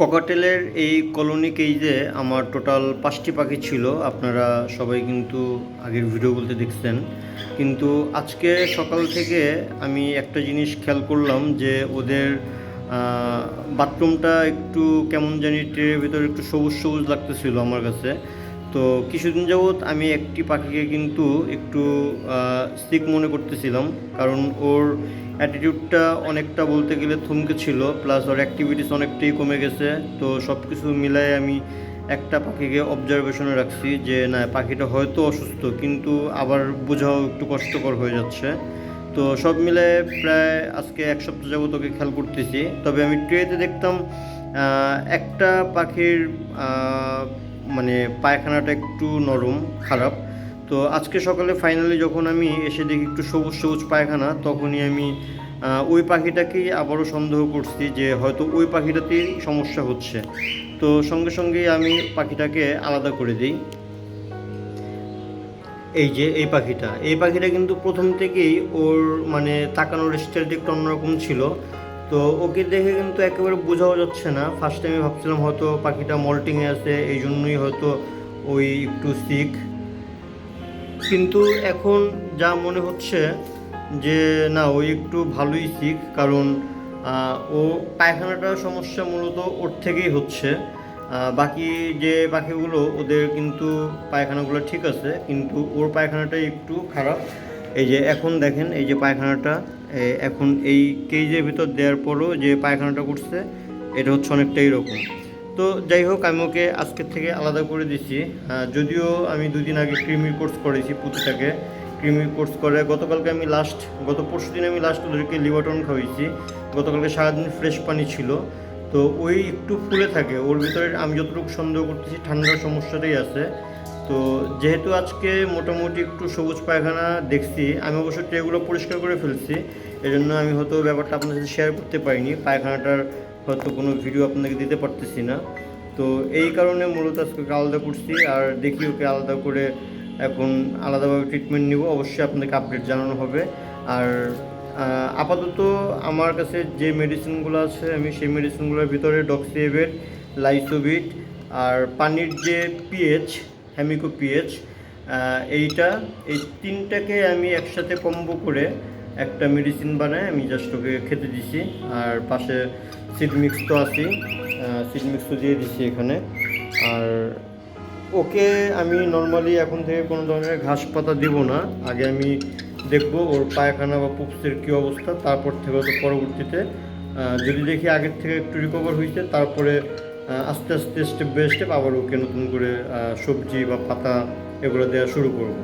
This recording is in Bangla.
কোকাটেলের এই কলোনি কেইজে আমার টোটাল পাঁচটি পাখি ছিল, আপনারা সবাই কিন্তু আগের ভিডিও বলতে দেখছেন। কিন্তু আজকে সকাল থেকে আমি একটা জিনিস খেয়াল করলাম যে ওদের বাথরুমটা একটু কেমন জানি ট্রের ভিতরে একটু সবুজ সবুজ লাগতেছিল আমার কাছে। তো কিছুদিন যাবৎ আমি একটি পাখিকে কিন্তু একটু সিক মনে করতেছিলাম। কারণ ওর অ্যাটিটিউডটা অনেকটা বলতে গেলে থমকে ছিল প্লাস ওর অ্যাক্টিভিটিস অনেকটাই কমে গেছে। তো সব কিছু মিলায় আমি একটা পাখিকে অবজারভেশনে রাখছি যে, না, পাখিটা হয়তো অসুস্থ, কিন্তু আবার বোঝাও একটু কষ্টকর হয়ে যাচ্ছে। তো সব মিলে প্রায় আজকে এক সপ্তাহ যাবত ওকে খেয়াল করতেছি। তবে আমি ট্রেতে দেখতাম একটা পাখির মানে পায়খানাটা একটু নরম, খারাপ। তো আজকে সকালে ফাইনালি যখন আমি এসে দেখি একটু সবুজ সবুজ পায়খানা, তখনই আমি ওই পাখিটাকেই আবারও সন্দেহ করছি যে হয়তো ওই পাখিটাতেই সমস্যা হচ্ছে। তো সঙ্গে সঙ্গে আমি পাখিটাকে আলাদা করে দিই। এই যে এই পাখিটা এই পাখিটা কিন্তু প্রথম থেকেই ওর মানে তাকানোর স্টাইলটা একটু অন্যরকম ছিল। তো ওকে দেখে কিন্তু একেবারে বোঝাও যাচ্ছে না। ফার্স্ট টাইমে ভাবছিলাম হয়তো পাখিটা মল্টিংয়ে আছে, এই জন্যই হয়তো ওই একটু সিক কিন্তু এখন যা মনে হচ্ছে যে, না ওই একটু ভালোই শিখ কারণ ও পায়খানাটার সমস্যা মূলত ওর থেকেই হচ্ছে। বাকি যে পাখিগুলো, ওদের কিন্তু পায়খানাগুলো ঠিক আছে, কিন্তু ওর পায়খানাটাই একটু খারাপ। এই যে এখন দেখেন, এই যে পায়খানাটা এখন এই কেজের ভিতর দেওয়ার পরও যে পায়খানাটা করছে, এটা হচ্ছে অনেকটা এরকম। তো যাই হোক, আমি ওকে আজকের থেকে আলাদা করে দিছি। যদিও আমি দুদিন আগে ক্রিমির কোর্স করেছি পুঁতিটাকে। ক্রিমির কোর্স করে গতকালকে আমি লাস্ট গত পরশু দিন আমি লাস্ট ওদেরকে লিভারটন খাওয়াইছি। গতকালকে সারাদিন ফ্রেশ পানি ছিল। তো ওই একটু ফুলে থাকে। ওর ভিতরে আমি যতটুকু সন্দেহ করতেছি, ঠান্ডার সমস্যাটাই আছে। তো যেহেতু আজকে মোটামুটি একটু সবুজ পায়খানা দেখছি, আমি অবশ্য ট্রেগুলো পরিষ্কার করে ফেলছি, এজন্য আমি হয়তো ব্যাপারটা আপনার সাথে শেয়ার করতে পারিনি, পায়খানাটার হয়তো কোনো ভিডিও আপনাকে দিতে পারতেছি না। তো এই কারণে মূলত আজকে আলাদা করছি, আর দেখি ওকে আলাদা করে এখন আলাদাভাবে ট্রিটমেন্ট নিব, অবশ্যই আপনাকে আপডেট জানানো হবে। আর আপাতত আমার কাছে যে মেডিসিনগুলো আছে, আমি সেই মেডিসিনগুলোর ভিতরে ডক্সিএভেট লাইসোভিট আর পানির যে পিএইচ হ্যামিকো পিএইচ এইটা, এই তিনটাকে আমি একসাথে কম্বো করে একটা মেডিসিন বানায় আমি জাস্ট ওকে খেতে দিছি। আর পাশে সিড মিক্স তো আছেই সিড মিক্স তো দিয়ে দিছি এখানে। আর ওকে আমি নর্মালি এখন থেকে কোনো ধরনের ঘাস পাতা দিব না। আগে আমি দেখব ওর পায়খানা বা পুপসের কী অবস্থা, তারপর থেকে হয়তো পরবর্তীতে যদি দেখি আগের থেকে একটু রিকভার হয়েছে তারপরে আস্তে আস্তে স্টেপ বাই স্টেপ আবার ওকে নতুন করে সবজি বা পাতা এগুলো দেওয়া শুরু করব।